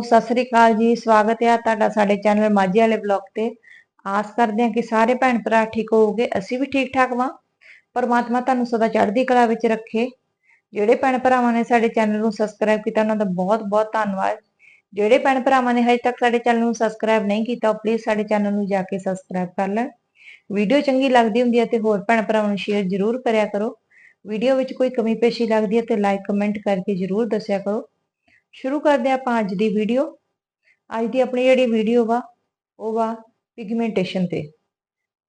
ਸਤਿ ਸ੍ਰੀ ਅਕਾਲ ਜੀ, ਸਵਾਗਤ ਹੈ ਤੁਹਾਡਾ ਸਾਡੇ ਚੈਨਲ ਮਾਝੇ ਵਾਲੇ ਬਲੌਗ ਤੇ। ਆਸ ਕਰਦੇ ਹਾਂ ਕਿ ਸਾਰੇ ਭੈਣ ਭਰਾ ਠੀਕ ਹੋਵੋਗੇ, ਅਸੀਂ ਵੀ ਠੀਕ ਠਾਕ ਵਾਂ। ਪਰਮਾਤਮਾ ਤੁਹਾਨੂੰ ਸਦਾ ਚੜ੍ਹਦੀ ਕਲਾ ਵਿੱਚ ਰੱਖੇ। ਜਿਹੜੇ ਭੈਣ ਭਰਾਵਾਂ ਨੇ ਸਾਡੇ ਚੈਨਲ ਨੂੰ ਸਬਸਕ੍ਰਾਈਬ ਕੀਤਾ, ਉਹਨਾਂ ਦਾ ਬਹੁਤ ਬਹੁਤ ਧੰਨਵਾਦ। ਜਿਹੜੇ ਭੈਣ ਭਰਾਵਾਂ ਨੇ ਹਜੇ ਤੱਕ ਸਾਡੇ ਚੈਨਲ ਨੂੰ ਸਬਸਕ੍ਰਾਈਬ ਨਹੀਂ ਕੀਤਾ, ਉਹ ਪਲੀਜ਼ ਸਾਡੇ ਚੈਨਲ ਨੂੰ ਜਾ ਕੇ ਸਬਸਕ੍ਰਾਈਬ ਕਰ ਲੈਣ। ਵੀਡੀਓ ਚੰਗੀ ਲੱਗਦੀ ਹੁੰਦੀ ਹੈ ਤੇ ਹੋਰ ਭੈਣ ਭਰਾਵਾਂ ਨੂੰ ਸ਼ੇਅਰ ਜ਼ਰੂਰ ਕਰਿਆ ਕਰੋ। ਵੀਡੀਓ ਵਿੱਚ ਕੋਈ ਕਮੀ ਪੇਸ਼ੀ ਲੱਗਦੀ ਹੈ ਤੇ ਲਾਈਕ ਕਮੈਂਟ ਕਰਕੇ ਜ਼ਰੂਰ ਦੱਸਿਆ ਕਰੋ। ਸ਼ੁਰੂ ਕਰਦੇ ਹਾਂ ਆਪਾਂ ਅੱਜ ਦੀ ਵੀਡੀਓ ਅੱਜ ਦੀ ਆਪਣੀ ਜਿਹੜੀ ਵੀਡੀਓ ਵਾ, ਉਹ ਵਾ ਪਿਗਮੈਂਟੇਸ਼ਨ ਤੇ।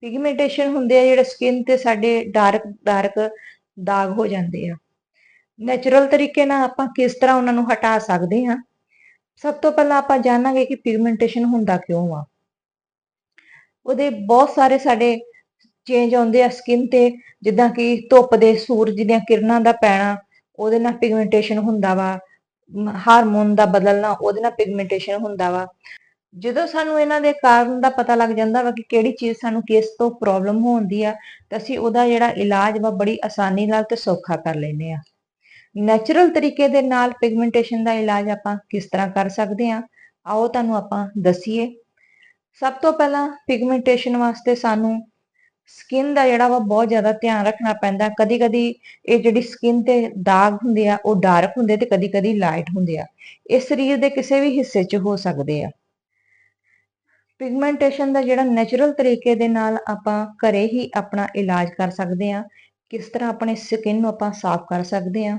ਪਿਗਮੈਂਟੇਸ਼ਨ ਹੁੰਦੇ ਆ ਜਿਹੜੇ ਸਕਿਨ ਤੇ ਸਾਡੇ ਡਾਰਕ ਡਾਰਕ ਦਾਗ ਹੋ ਜਾਂਦੇ ਆ। ਨੇਚਰਲ ਤਰੀਕੇ ਨਾਲ ਆਪਾਂ ਕਿਸ ਤਰ੍ਹਾਂ ਉਹਨਾਂ ਨੂੰ ਹਟਾ ਸਕਦੇ ਹਾਂ। ਸਭ ਤੋਂ ਪਹਿਲਾਂ ਆਪਾਂ ਜਾਣਾਂਗੇ ਕਿ ਪਿਗਮੈਂਟੇਸ਼ਨ ਹੁੰਦਾ ਕਿਉਂ ਆ। ਉਹਦੇ ਬਹੁਤ ਸਾਰੇ ਸਾਡੇ ਚੇਂਜ ਆਉਂਦੇ ਆ ਸਕਿਨ ਤੇ, ਜਿੱਦਾਂ ਕਿ ਧੁੱਪ ਦੇ ਸੂਰਜ ਦੀਆਂ ਕਿਰਨਾਂ ਦਾ ਪੈਣਾ, ਉਹਦੇ ਨਾਲ ਪਿਗਮੈਂਟੇਸ਼ਨ ਹੁੰਦਾ ਵਾ। ਹਾਰਮੋਨ ਦਾ ਬਦਲਣਾ ਉਹਦੇ ਨਾਲ ਪਿਗਮੈਂਟੇਸ਼ਨ ਹੁੰਦਾ ਵਾ। ਜਦੋਂ ਸਾਨੂੰ ਇਹਨਾਂ ਦੇ ਕਾਰਨ ਦਾ ਪਤਾ ਲੱਗ ਜਾਂਦਾ ਵਾ ਕਿ ਕਿਹੜੀ ਚੀਜ਼ ਸਾਨੂੰ ਕਿਸ ਤੋਂ ਪ੍ਰੋਬਲਮ ਹੋਉਂਦੀ ਆ, ਤਾਂ ਅਸੀਂ ਉਹਦਾ ਜਿਹੜਾ ਇਲਾਜ ਵਾ ਬੜੀ ਆਸਾਨੀ ਨਾਲ ਤੇ ਸੌਖਾ ਕਰ ਲੈਨੇ ਆ। ਨੈਚੁਰਲ ਤਰੀਕੇ ਦੇ ਨਾਲ ਪਿਗਮੈਂਟੇਸ਼ਨ ਦਾ ਇਲਾਜ ਆਪਾਂ ਕਿਸ ਤਰ੍ਹਾਂ ਕਰ ਸਕਦੇ ਆ, ਆਓ ਤੁਹਾਨੂੰ ਆਪਾਂ ਦਸੀਏ। ਸਭ ਤੋਂ ਪਹਿਲਾਂ ਪਿਗਮੈਂਟੇਸ਼ਨ ਵਾਸਤੇ ਸਾਨੂੰ ਸਕਿਨ ਦਾ ਜਿਹੜਾ ਵਾ ਬਹੁਤ ਜ਼ਿਆਦਾ ਧਿਆਨ ਰੱਖਣਾ ਪੈਂਦਾ। ਕਦੀ ਕਦੀ ਇਹ ਜਿਹੜੀ ਸਕਿਨ ਤੇ ਦਾਗ ਹੁੰਦੇ ਆ, ਉਹ ਡਾਰਕ ਹੁੰਦੇ ਤੇ ਕਦੀ ਕਦੀ ਲਾਈਟ ਹੁੰਦੇ ਆ। ਇਹ ਸਰੀਰ ਦੇ ਕਿਸੇ ਵੀ ਹਿੱਸੇ 'ਚ ਹੋ ਸਕਦੇ ਆ। ਪਿਗਮੈਂਟੇਸ਼ਨ ਦਾ ਜਿਹੜਾ ਨੈਚੁਰਲ ਤਰੀਕੇ ਦੇ ਨਾਲ ਆਪਾਂ ਘਰੇ ਹੀ ਆਪਣਾ ਇਲਾਜ ਕਰ ਸਕਦੇ ਆ। ਕਿਸ ਤਰ੍ਹਾਂ ਆਪਣੇ ਸਕਿਨ ਨੂੰ ਆਪਾਂ ਸਾਫ਼ ਕਰ ਸਕਦੇ ਆ।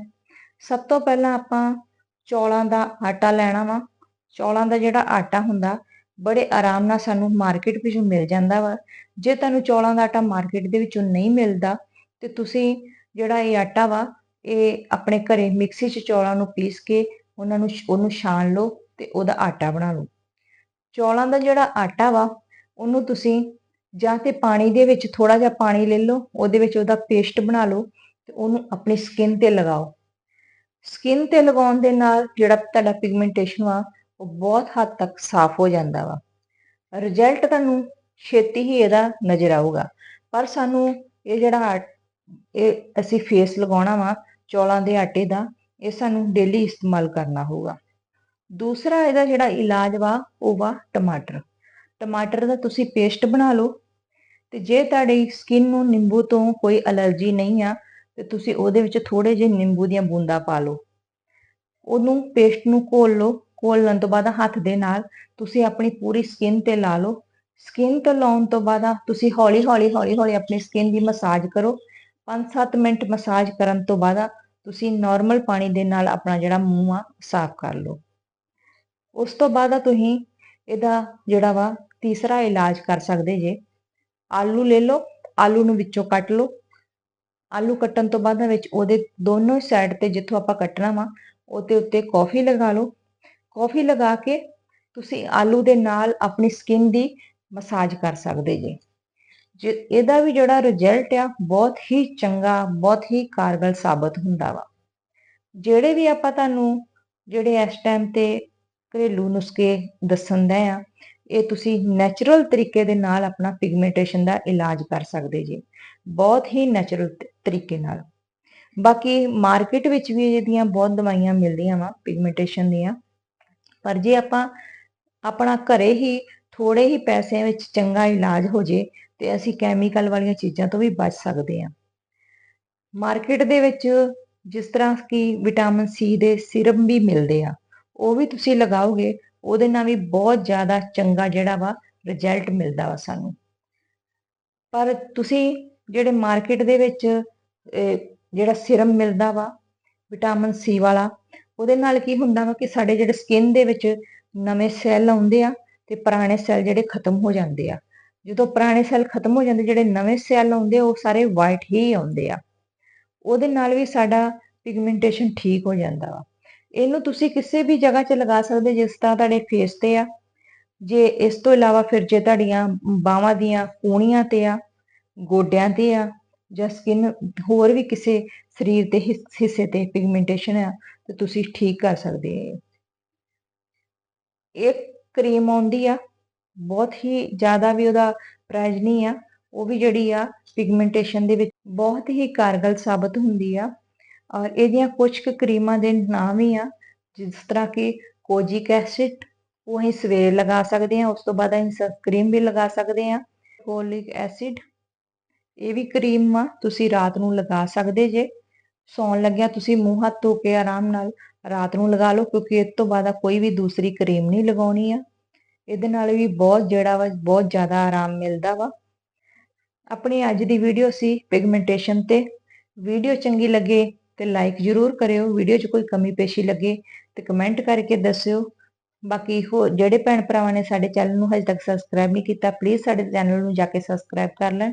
ਸਭ ਤੋਂ ਪਹਿਲਾਂ ਆਪਾਂ ਚੌਲਾਂ ਦਾ ਆਟਾ ਲੈਣਾ ਵਾ। ਚੌਲਾਂ ਦਾ ਜਿਹੜਾ ਆਟਾ ਹੁੰਦਾ ਬੜੇ ਆਰਾਮ ਨਾਲ ਸਾਨੂੰ ਮਾਰਕੀਟ ਵਿੱਚੋਂ ਮਿਲ ਜਾਂਦਾ ਵਾ। ਜੇ ਤੁਹਾਨੂੰ ਚੌਲਾਂ ਦਾ ਆਟਾ ਮਾਰਕੀਟ ਦੇ ਵਿੱਚੋਂ ਨਹੀਂ ਮਿਲਦਾ, ਤੇ ਤੁਸੀਂ ਜਿਹੜਾ ਇਹ ਆਟਾ ਵਾ, ਇਹ ਆਪਣੇ ਘਰੇ ਮਿਕਸੀ 'ਚ ਚੌਲਾਂ ਨੂੰ ਪੀਸ ਕੇ ਉਹਨਾਂ ਨੂੰ ਉਹਨੂੰ ਛਾਣ ਲਓ ਤੇ ਉਹਦਾ ਆਟਾ ਬਣਾ ਲਓ। ਚੌਲਾਂ ਦਾ ਜਿਹੜਾ ਆਟਾ ਵਾ, ਉਹਨੂੰ ਤੁਸੀਂ ਜਾਂ ਤੇ ਪਾਣੀ ਦੇ ਵਿੱਚ ਥੋੜਾ ਜਿਹਾ ਪਾਣੀ ਲੈ ਲਓ, ਉਹਦੇ ਵਿੱਚ ਉਹਦਾ ਪੇਸਟ ਬਣਾ ਲਓ ਤੇ ਉਹਨੂੰ ਆਪਣੀ ਸਕਿਨ ਤੇ ਲਗਾਓ। ਸਕਿਨ ਤੇ ਲਗਾਉਣ ਦੇ ਨਾਲ ਜਿਹੜਾ ਤੁਹਾਡਾ ਪਿਗਮੈਂਟੇਸ਼ਨ ਵਾ ਉਹ ਬਹੁਤ ਹੱਦ ਤੱਕ ਸਾਫ਼ ਹੋ ਜਾਂਦਾ ਵਾ। ਰਿਜ਼ਲਟ ਤੁਹਾਨੂੰ ਛੇਤੀ ਹੀ ਇਹਦਾ ਨਜ਼ਰ ਆਊਗਾ। ਪਰ ਸਾਨੂੰ ਇਹ ਜਿਹੜਾ ਇਹ ਅਸੀਂ ਫੇਸ ਲਗਾਉਣਾ ਵਾ, ਚੌਲਾਂ ਦੇ ਆਟੇ ਦਾ, ਇਹ ਸਾਨੂੰ ਡੇਲੀ ਇਸਤੇਮਾਲ ਕਰਨਾ ਹੋਊਗਾ। ਦੂਸਰਾ ਇਹਦਾ ਜਿਹੜਾ ਇਲਾਜ ਵਾ, ਉਹ ਵਾ ਟਮਾਟਰ। ਟਮਾਟਰ ਦਾ ਤੁਸੀਂ ਪੇਸਟ ਬਣਾ ਲਓ ਤੇ ਜੇ ਤੁਹਾਡੀ ਸਕਿਨ ਨੂੰ ਨਿੰਬੂ ਤੋਂ ਕੋਈ ਅਲਰਜੀ ਨਹੀਂ ਆ, ਤੇ ਤੁਸੀਂ ਉਹਦੇ ਵਿੱਚ ਥੋੜੇ ਜਿਹੇ ਨਿੰਬੂ ਦੀਆਂ ਬੂੰਦਾਂ ਪਾ ਲਓ। ਉਹਨੂੰ ਪੇਸਟ ਨੂੰ ਘੋਲ ਲਓ। ਘੋਲਣ ਤੋਂ ਬਾਅਦ ਹੱਥ ਦੇ ਨਾਲ ਤੁਸੀਂ ਆਪਣੀ ਪੂਰੀ ਸਕਿਨ ਤੇ ਲਾ ਲਓ। ਸਕਿਨ ਤੇ ਲਾਉਣ ਤੋਂ ਬਾਅਦ ਤੁਸੀਂ ਹੌਲੀ ਹੌਲੀ ਹੌਲੀ ਹੌਲੀ ਆਪਣੀ ਸਕਿਨ ਦੀ ਮਸਾਜ ਕਰੋ। 5-7 ਮਿੰਟ ਮਸਾਜ ਕਰਨ ਤੋਂ ਬਾਅਦ ਤੁਸੀਂ ਨਾਰਮਲ ਪਾਣੀ ਦੇ ਨਾਲ ਆਪਣਾ ਜਿਹੜਾ ਮੂੰਹ ਆ ਸਾਫ਼ ਕਰ ਲਓ। ਉਸ ਤੋਂ ਬਾਅਦ ਤੁਸੀਂ ਇਹਦਾ ਜਿਹੜਾ ਵਾ ਤੀਸਰਾ ਇਲਾਜ ਕਰ ਸਕਦੇ ਜੇ। ਆਲੂ ਲੈ ਲਓ, ਆਲੂ ਨੂੰ ਵਿੱਚੋਂ ਕੱਟ ਲਓ। ਆਲੂ ਕੱਟਣ ਤੋਂ ਬਾਅਦ ਵਿੱਚ ਉਹਦੇ ਦੋਨੋਂ ਸਾਈਡ ਤੇ ਜਿੱਥੋਂ ਆਪਾਂ ਕੱਟਣਾ ਵਾ, ਉਹਦੇ ਉੱਤੇ ਕਾਫੀ ਲਗਾ ਲਓ। ਕਾਫੀ ਲਗਾ ਕੇ ਤੁਸੀਂ ਆਲੂ ਦੇ ਨਾਲ ਆਪਣੀ ਸਕਿਨ ਦੀ ਮਸਾਜ ਕਰ ਸਕਦੇ ਜੇ। ਜੇ ਇਹਦਾ ਵੀ ਜਿਹੜਾ ਰਿਜ਼ਲਟ ਆ, ਬਹੁਤ ਹੀ ਚੰਗਾ, ਬਹੁਤ ਹੀ ਕਾਰਗਰ ਸਾਬਤ ਹੁੰਦਾ ਵਾ। ਜਿਹੜੇ ਵੀ ਆਪਾਂ ਤੁਹਾਨੂੰ ਜਿਹੜੇ ਇਸ ਟਾਈਮ ਤੇ ਘਰੇਲੂ ਨੁਸਖੇ ਦੱਸਣ ਦੇ ਆ, ਇਹ ਤੁਸੀਂ ਨੈਚੁਰਲ ਤਰੀਕੇ ਦੇ ਨਾਲ ਆਪਣਾ ਪਿਗਮੈਂਟੇਸ਼ਨ ਦਾ ਇਲਾਜ ਕਰ ਸਕਦੇ ਜੀ। ਬਹੁਤ ਹੀ ਨੈਚੁਰਲ ਤਰੀਕੇ ਨਾਲ। ਬਾਕੀ ਮਾਰਕੀਟ ਵਿੱਚ ਵੀ ਇਹਦੀਆਂ ਬਹੁਤ ਦਵਾਈਆਂ ਮਿਲਦੀਆਂ ਵਾ ਪਿਗਮੈਂਟੇਸ਼ਨ ਦੀਆਂ। ਪਰ ਜੇ ਆਪਾਂ ਆਪਣਾ ਘਰੇ ਹੀ ਥੋੜੇ ਹੀ ਪੈਸਿਆਂ ਵਿੱਚ ਚੰਗਾ ਇਲਾਜ ਹੋ ਜੇ, ਤੇ ਅਸੀਂ ਕੈਮੀਕਲ ਵਾਲੀਆਂ ਚੀਜ਼ਾਂ ਤੋਂ ਵੀ ਬਚ ਸਕਦੇ ਹਾਂ। ਮਾਰਕੀਟ ਦੇ ਵਿੱਚ ਜਿਸ ਤਰ੍ਹਾਂ ਕਿ ਵਿਟਾਮਿਨ ਸੀ ਦੇ ਸਿਰਮ ਵੀ ਮਿਲਦੇ ਆ, ਉਹ ਵੀ ਤੁਸੀਂ ਲਗਾਓਗੇ, ਉਹਦੇ ਨਾਲ ਵੀ ਬਹੁਤ ਜ਼ਿਆਦਾ ਚੰਗਾ ਜਿਹੜਾ ਵਾ ਰਿਜ਼ਲਟ ਮਿਲਦਾ ਵਾ ਸਾਨੂੰ। ਪਰ ਤੁਸੀਂ ਜਿਹੜੇ ਮਾਰਕੀਟ ਦੇ ਵਿੱਚ ਜਿਹੜਾ ਸਿਰਮ ਮਿਲਦਾ ਵਾ ਵਿਟਾਮਿਨ ਸੀ ਵਾਲਾ ਉਹਦੇ ਨਾਲ ਕੀ ਹੁੰਦਾ ਵਾ ਕਿ ਸਾਡੇ ਜਿਹੜੇ ਸਕਿਨ ਦੇ ਵਿੱਚ ਨਵੇਂ ਸੈੱਲ ਆਉਂਦੇ ਆ ਤੇ ਪੁਰਾਣੇ ਸੈੱਲ ਜਿਹੜੇ ਖਤਮ ਹੋ ਜਾਂਦੇ ਆ। ਜਦੋਂ ਪੁਰਾਣੇ ਸੈੱਲ ਖਤਮ ਹੋ ਜਾਂਦੇ, ਜਿਹੜੇ ਨਵੇਂ ਸੈੱਲ ਆਉਂਦੇ ਉਹ ਸਾਰੇ ਵਾਈਟ ਹੀ ਆਉਂਦੇ ਆ। ਉਹਦੇ ਨਾਲ ਵੀ ਸਾਡਾ ਪਿਗਮੈਂਟੇਸ਼ਨ ਠੀਕ ਹੋ ਜਾਂਦਾ ਵਾ। ਇਹਨੂੰ ਤੁਸੀਂ ਕਿਸੇ ਵੀ ਜਗ੍ਹਾ 'ਚ ਲਗਾ ਸਕਦੇ, ਜਿਸ ਤਰ੍ਹਾਂ ਤੁਹਾਡੇ ਫੇਸ ਤੇ ਆ। ਜੇ ਇਸ ਤੋਂ ਇਲਾਵਾ ਫਿਰ ਜੇ ਤੁਹਾਡੀਆਂ ਬਾਹਾਂ ਦੀਆਂ ਕੂਣੀਆਂ ਤੇ ਆ, ਗੋਡਿਆਂ ਤੇ ਆ ਜਾਂ ਸਕਿਨ ਹੋਰ ਵੀ ਕਿਸੇ ਸਰੀਰ ਦੇ ਹਿੱਸੇ ਤੇ ਪਿਗਮੈਂਟੇਸ਼ਨ ਆ, ਤੇ ਤੁਸੀਂ ਠੀਕ ਕਰ ਸਕਦੇ ਆ ਇਹ। ਕਰੀਮ ਆਉਂਦੀ ਆ, ਬਹੁਤ ਹੀ ਜ਼ਿਆਦਾ ਵੀ ਉਹਦਾ ਪ੍ਰਾਈਸ ਨਹੀਂ ਆ, ਉਹ ਵੀ ਜਿਹੜੀ ਆ ਪਿਗਮੈਂਟੇਸ਼ਨ ਦੇ ਵਿੱਚ ਬਹੁਤ ਹੀ ਕਾਰਗਲ ਸਾਬਤ ਹੁੰਦੀ ਆ, ਔਰ ਇਹਦੀਆਂ ਕੁਝ ਕੁ ਕਰੀਮਾਂ ਦੇ ਨਾਮ ਹੀ ਆ, ਜਿਸ ਤਰ੍ਹਾਂ ਕਿ ਕੋਜਿਕ ਐਸਿਡ ਉਹ ਅਸੀਂ ਸਵੇਰੇ ਲਗਾ ਸਕਦੇ ਹਾਂ, ਉਸ ਤੋਂ ਬਾਅਦ ਅਸੀਂ ਸਨਸਕ੍ਰੀਮ ਵੀ ਲਗਾ ਸਕਦੇ ਹਾਂ ਕੋਲਿਕ ਐਸਿਡ ਇਹ ਵੀ ਕਰੀਮ ਆ, ਤੁਸੀਂ ਰਾਤ ਨੂੰ ਲਗਾ ਸਕਦੇ ਜੇ। ਸੌਣ ਲੱਗਿਆ ਤੁਸੀਂ ਮੂੰਹ ਹੱਥ ਧੋ ਕੇ ਆਰਾਮ ਨਾਲ ਰਾਤ ਨੂੰ ਲਗਾ ਲਓ, ਕਿਉਂਕਿ ਇਸ ਤੋਂ ਬਾਅਦ ਕੋਈ ਵੀ ਦੂਸਰੀ ਕਰੀਮ ਨਹੀਂ ਲਗਾਉਣੀ ਆ। ਇਹਦੇ ਨਾਲ ਵੀ ਬਹੁਤ ਜਿਹੜਾ ਵਾ, ਬਹੁਤ ਜ਼ਿਆਦਾ ਆਰਾਮ ਮਿਲਦਾ ਵਾ। ਆਪਣੀ ਅੱਜ ਦੀ ਵੀਡੀਓ ਸੀ ਪਿਗਮੈਂਟੇਸ਼ਨ ਤੇ। ਵੀਡੀਓ ਚੰਗੀ ਲੱਗੇ ਤੇ ਲਾਈਕ ਜ਼ਰੂਰ ਕਰਿਓ। ਵੀਡੀਓ 'ਚ ਕੋਈ ਕਮੀ ਪੇਸ਼ੀ ਲੱਗੇ ਤੇ ਕਮੈਂਟ ਕਰਕੇ ਦੱਸਿਓ। ਬਾਕੀ ਹੋ, ਜਿਹੜੇ ਭੈਣ ਭਰਾਵਾਂ ਨੇ ਸਾਡੇ ਚੈਨਲ ਨੂੰ ਹਜੇ ਤੱਕ ਸਬਸਕ੍ਰਾਈਬ ਨਹੀਂ ਕੀਤਾ ਪਲੀਜ਼ ਸਾਡੇ ਚੈਨਲ ਨੂੰ ਜਾ ਕੇ ਸਬਸਕ੍ਰਾਈਬ ਕਰ ਲੈਣ।